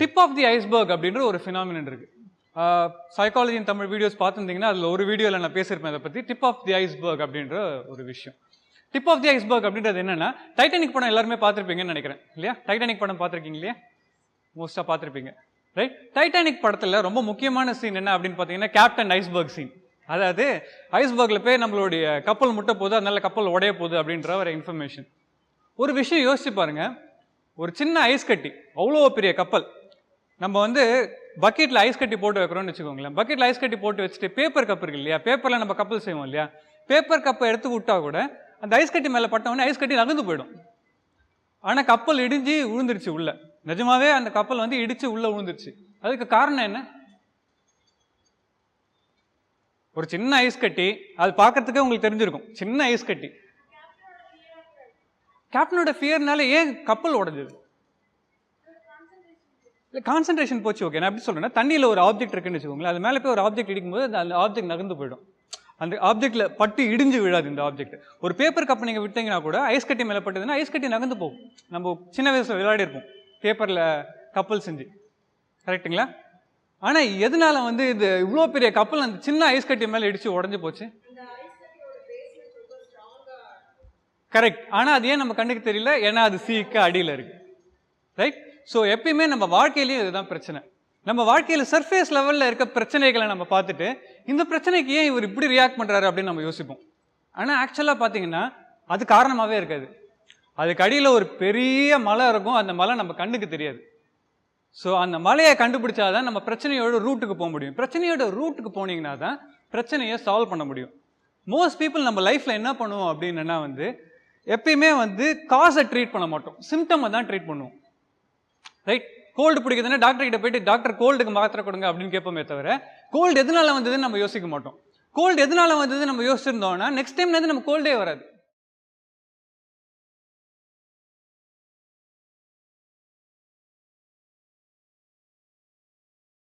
Tip of the iceberg அப்படின்ற ஒரு phenomenon இருக்கு. சைக்காலஜியின் தமிழ் வீடியோஸ் பார்த்துருந்தீங்கன்னா அதில் ஒரு வீடியோவில் நான் பேசியிருப்பேன். அதை பற்றி டிப் ஆஃப் தி ஐஸ்பர்க் அப்படின்ற ஒரு விஷயம். டிப் ஆஃப் தி ஐஸ்பர்க் அப்படின்றது என்னென்னா டைட்டானிக் படம் எல்லாருமே பார்த்துருப்பீங்கன்னு நினைக்கிறேன். இல்லையா? டைட்டானிக் படம் பார்த்துருக்கீங்க இல்லையா? மோஸ்ட்டாக பார்த்துருப்பீங்க. ரைட் டைட்டானிக் படத்தில் ரொம்ப முக்கியமான சீன் என்ன அப்படின்னு பார்த்தீங்கன்னா கேப்டன் ஐஸ்பர்க் சீன் அதாவது ஐஸ்பர்கில் போய் நம்மளுடைய கப்பல் முட்டை போகுது அதனால கப்பல் உடைய போகுது அப்படின்ற ஒரு இன்ஃபர்மேஷன் ஒரு விஷயம் யோசிச்சு பாருங்க. ஒரு சின்ன ஐஸ் கட்டி அவ்வளோ பெரிய கப்பல். நம்ம வந்து பக்கெட்டில் ஐஸ் கட்டி போட்டு வைக்கிறோம்னு வச்சுக்கோங்களேன். பக்கெட்டில் ஐஸ் கட்டி போட்டு வச்சுட்டு பேப்பர் கப் இருக்கு இல்லையா? பேப்பரில் நம்ம கப்பல் செய்வோம் இல்லையா? பேப்பர் கப்பை எடுத்து விட்டா கூட அந்த ஐஸ் கட்டி மேலே பட்டவொடனே ஐஸ் கட்டி நகர்ந்து போயிடும். ஆனால் கப்பல் இடிஞ்சு விழுந்துருச்சு உள்ள. நிஜமாவே அந்த கப்பல் வந்து இடிச்சு உள்ள விழுந்துருச்சு அதுக்கு காரணம் என்ன? ஒரு சின்ன ஐஸ் கட்டி அது பார்க்கறதுக்கே உங்களுக்கு தெரிஞ்சிருக்கும். சின்ன ஐஸ் கட்டி. கேப்டனோட ஃபியர்னால ஏன் கப்பல் உடஞ்சது? இல்லை கான்சன்ட்ரேஷன் போச்சு ஓகே நான் எப்படி சொல்கிறேன்னா தண்ணியில் ஒரு ஆப்ஜெக்ட் இருக்குன்னு வச்சுக்கோங்களேன். அது மேலே போய் ஒரு ஆப்ஜெக்ட் இடிக்கும்போது அந்த- ஆப்ஜெக்ட் நகர்ந்து போயிடும். அந்த ஆப்ஜெக்ட்டில் பட்டு இடிஞ்சு விழாது இந்த ஆப்ஜெக்ட் ஒரு பேப்பர் கப் நீங்கள் விட்டீங்கன்னா கூட ஐஸ் கட்டி மேலே பட்டதுன்னா ஐஸ் கட்டி நகர்ந்து போகும். நம்ம சின்ன வயசில் விளையாடி இருப்போம். பேப்பரில் கப்பல் செஞ்சு. கரெக்ட்டுங்களா ஆனால் எதனால் வந்து இது இவ்வளோ பெரிய கப்பல் அந்த சின்ன ஐஸ் கட்டி மேலே இடித்து உடஞ்சி போச்சு? கரெக்ட் ஆனால் அது ஏன் நம்ம கண்ணுக்கு தெரியல? ஏன்னா அது சீக்க அடியில் இருக்கு. ரைட் ஸோ எப்பயுமே நம்ம வாழ்க்கையிலையும் இதுதான் பிரச்சனை. நம்ம வாழ்க்கையில் சர்ஃபேஸ் லெவலில் இருக்க பிரச்சனைகளை நம்ம பார்த்துட்டு இந்த பிரச்சனைக்கு ஏன் இவர் இப்படி ரியாக்ட் பண்ணுறாரு அப்படின்னு நம்ம யோசிப்போம். ஆனால் ஆக்சுவலாக பார்த்தீங்கன்னா அது காரணமாகவே இருக்காது. அதுக்கு அடியில் ஒரு பெரிய மலை இருக்கும். அந்த மலை நம்ம கண்ணுக்கு தெரியாது. ஸோ அந்த மலையை கண்டுபிடிச்சாதான் நம்ம பிரச்சனையோட ரூட்டுக்கு போக முடியும். பிரச்சனையோட ரூட்டுக்கு போனீங்கன்னா தான் பிரச்சனையை சால்வ் பண்ண முடியும். மோஸ்ட் பீப்புள் நம்ம லைஃப்பில் என்ன பண்ணுவோம் அப்படின்னா வந்து எப்பயுமே வந்து காசை ட்ரீட் பண்ண மாட்டோம். சிம்டமை தான் ட்ரீட் பண்ணுவோம். ரைட் கோல்டு பிடிக்குதுன்னா டாக்டர் கிட்ட போயிட்டு டாக்டர் கோல்டுக்கு மாத்திரை கொடுங்க அப்படின்னு கேட்போமே தவிர கோல்டு எதனால வந்ததுன்னு நம்ம யோசிக்க மாட்டோம். கோல்டு எதனால வந்தது நம்ம யோசிச்சிருந்தோம்னா நெக்ஸ்ட் டைம் வந்து நம்ம கோல்டே வராது.